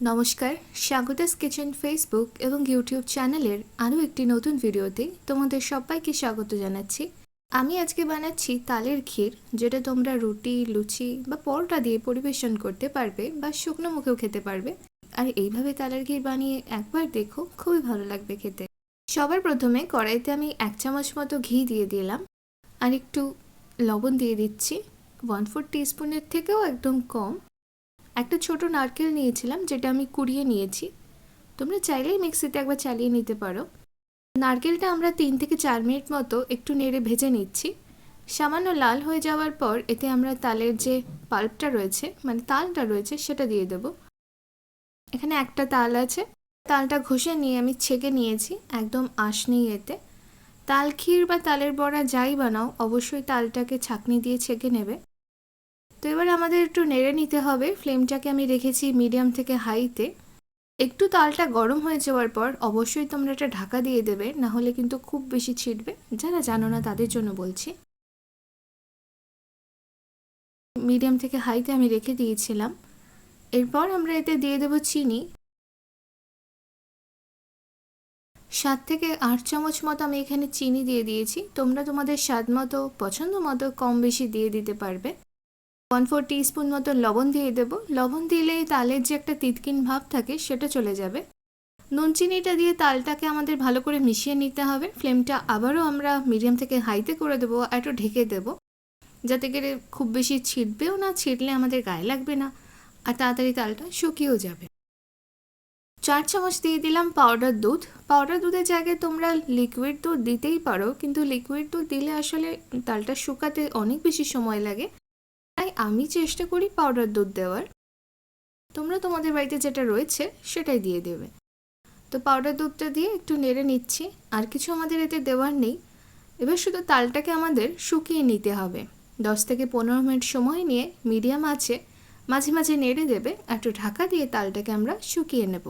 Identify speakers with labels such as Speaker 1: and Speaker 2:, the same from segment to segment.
Speaker 1: নমস্কার, স্বাগতাস kitchen Facebook এবং YouTube চ্যানেলের আরও একটি নতুন ভিডিওতে তোমাদের সবাইকে স্বাগত জানাচ্ছি। আমি আজকে বানাচ্ছি তালের ক্ষীর, যেটা তোমরা রুটি, লুচি বা পরোটা দিয়ে পরিবেশন করতে পারবে বা শুকনো মুখেও খেতে পারবে। আর এইভাবে তালের ক্ষীর বানিয়ে একবার দেখো, খুবই ভালো লাগবে খেতে। সবার প্রথমে কড়াইতে আমি এক চামচ মতো ঘি দিয়ে দিলাম। আর একটু লবণ দিয়ে দিচ্ছি। ওয়ান ফোর টিস্পুনের থেকেও একদম কম। একটা ছোট নারকেল নিয়েছিলাম, যেটা আমি কুড়িয়ে নিয়েছি। তোমরা চাইলেই মিক্সিতে একবার চালিয়ে নিতে পারো। নারকেলটা আমরা তিন থেকে চার মিনিট মতো একটু নেড়ে ভেজে নিচ্ছি। সামান্য লাল হয়ে যাওয়ার পর এতে আমরা তালের যে পাল্পটা রয়েছে মানে তালটা রয়েছে, সেটা দিয়ে দেব। এখানে একটা তাল আছে। তালটা ঘষে নিয়ে আমি ছেঁকে নিয়েছি, একদম আঁশ নেই এতে। তাল ক্ষীর বা তালের বড়া যাই বানাও, অবশ্যই তালটাকে ছাঁকনি দিয়ে ছেঁকে নেবে। তো এবার আমাদের একটু নেড়ে নিতে হবে। ফ্লেমটাকে আমি রেখেছি মিডিয়াম থেকে হাইতে। একটু তালটা গরম হয়ে যাওয়ার পর অবশ্যই তোমরা এটা ঢাকা দিয়ে দেবে, না হলে কিন্তু খুব বেশি ছিটবে। যারা জানো না, তাদের জন্য বলছি। মিডিয়াম থেকে হাইতে আমি রেখে দিয়েছিলাম। এরপর আমরা এতে দিয়ে দেবো চিনি। সাত থেকে আট চামচ মতো আমি এখানে চিনি দিয়ে দিয়েছি। তোমরা তোমাদের স্বাদ মতো, পছন্দ মতো কম বেশি দিয়ে দিতে পারবে। ওয়ান ফোর স্পুন মতো লবণ দিয়ে দেব। লবণ দিলেই তালের যে একটা তিতকিন ভাব থাকে, সেটা চলে যাবে। নুন চিনিটা দিয়ে তালটাকে আমাদের ভালো করে মিশিয়ে নিতে হবে। ফ্লেমটা আবারও আমরা মিডিয়াম থেকে হাইতে করে দেবো আর একটু ঢেকে দেবো। যাতে করে খুব বেশি ছিটবেও না, ছিটলে আমাদের গায়ে লাগবে না আর তাড়াতাড়ি তালটা শুকিয়েও যাবে। চার চামচ দিয়ে দিলাম পাউডার দুধ। পাউডার দুধের জায়গায় তোমরা লিকুইড দুধ দিতেই পারো, কিন্তু লিকুইড দুধ দিলে আসলে তালটা শুকাতে অনেক বেশি সময় লাগে। আমি চেষ্টা করি পাউডার দুধ দেওয়ার। তোমরা তোমাদের বাড়িতে যেটা রয়েছে সেটাই দিয়ে দেবে। তো পাউডার দুধটা দিয়ে একটু নেড়ে নিচ্ছি, আর কিছু আমাদের এতে দেওয়ার নেই। এবার শুধু তালটাকে আমাদের শুকিয়ে নিতে হবে। দশ থেকে পনেরো মিনিট সময় নিয়ে মিডিয়াম আছে, মাঝে মাঝে নেড়ে দেবে একটু ঢাকা দিয়ে তালটাকে আমরা শুকিয়ে নেব।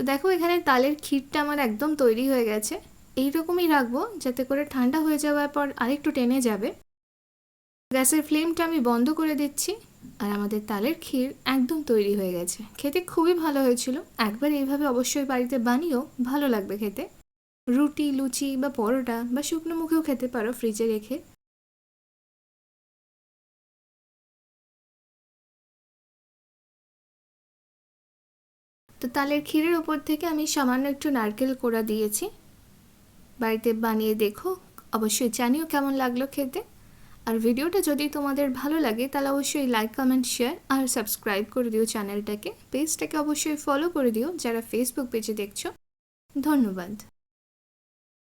Speaker 1: তো দেখো এখানে তালের ক্ষীরটা আমার একদম তৈরি হয়ে গেছে। এই রকমই রাখব যাতে করে ঠান্ডা হয়ে যাওয়ার পর আরেকটু টেনে যাবে। গ্যাসের ফ্লেমটা আমি বন্ধ করে দিচ্ছি আর আমাদের তালের ক্ষীর একদম তৈরি হয়ে গেছে। খেতে খুবই ভালো হয়েছিল। একবার এইভাবে অবশ্যই বাড়িতে বানিয়েও ভালো লাগবে খেতে। রুটি, লুচি বা পরোটা বা শুকনো মুখেও খেতে পারো ফ্রিজে রেখে। তো তালের ক্ষীরের ওপর থেকে আমি সামান্য একটু নারকেল কোড়া দিয়েছি। বাড়িতে বানিয়ে দেখো, অবশ্যই জানিও কেমন লাগল খেতে। আর ভিডিওটা যদি তোমাদের ভালো লাগে, তাহলে অবশ্যই লাইক কমেন্ট শেয়ার আর সাবস্ক্রাইব করে দিও চ্যানেলটাকে পেজটাকে অবশ্যই ফলো করে দিও, যারা ফেসবুক পেজে দেখছ। ধন্যবাদ।